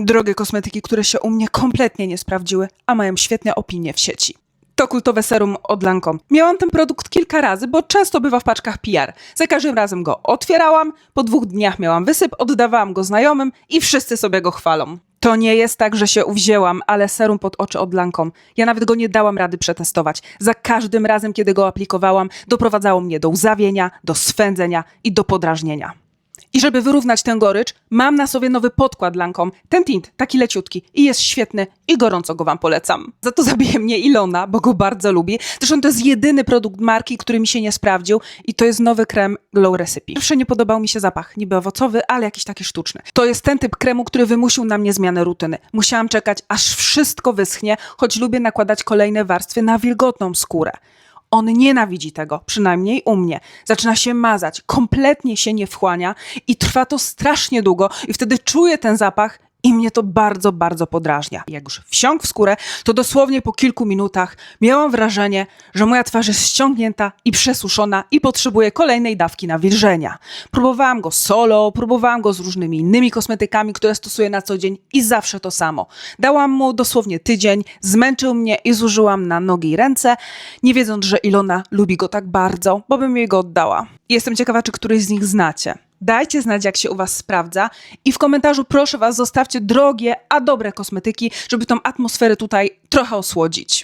Drogie kosmetyki, które się u mnie kompletnie nie sprawdziły, a mają świetne opinie w sieci. To kultowe serum od Lancome. Miałam ten produkt kilka razy, bo często bywa w paczkach PR. Za każdym razem go otwierałam, po dwóch dniach miałam wysyp, oddawałam go znajomym i wszyscy sobie go chwalą. To nie jest tak, że się uwzięłam, ale serum pod oczy od Lancome. Ja nawet go nie dałam rady przetestować. Za każdym razem, kiedy go aplikowałam, doprowadzało mnie do łzawienia, do swędzenia i do podrażnienia. I żeby wyrównać tę gorycz, mam na sobie nowy podkład Lancome. Ten tint, taki leciutki i jest świetny i gorąco go wam polecam. Za to zabije mnie Ilona, bo go bardzo lubi. Zresztą to jest jedyny produkt marki, który mi się nie sprawdził i to jest nowy krem Glow Recipe. Zawsze nie podobał mi się zapach, niby owocowy, ale jakiś taki sztuczny. To jest ten typ kremu, który wymusił na mnie zmianę rutyny. Musiałam czekać, aż wszystko wyschnie, choć lubię nakładać kolejne warstwy na wilgotną skórę. On nienawidzi tego, przynajmniej u mnie. Zaczyna się mazać, kompletnie się nie wchłania i trwa to strasznie długo i wtedy czuję ten zapach i mnie to bardzo, bardzo podrażnia. Jak już wsiąkł w skórę, to dosłownie po kilku minutach miałam wrażenie, że moja twarz jest ściągnięta i przesuszona i potrzebuje kolejnej dawki nawilżenia. Próbowałam go solo, próbowałam go z różnymi innymi kosmetykami, które stosuję na co dzień i zawsze to samo. Dałam mu dosłownie tydzień, zmęczył mnie i zużyłam na nogi i ręce, nie wiedząc, że Ilona lubi go tak bardzo, bo bym jej go oddała. Jestem ciekawa, czy któryś z nich znacie. Dajcie znać, jak się u Was sprawdza i w komentarzu proszę Was zostawcie drogie, a dobre kosmetyki, żeby tą atmosferę tutaj trochę osłodzić.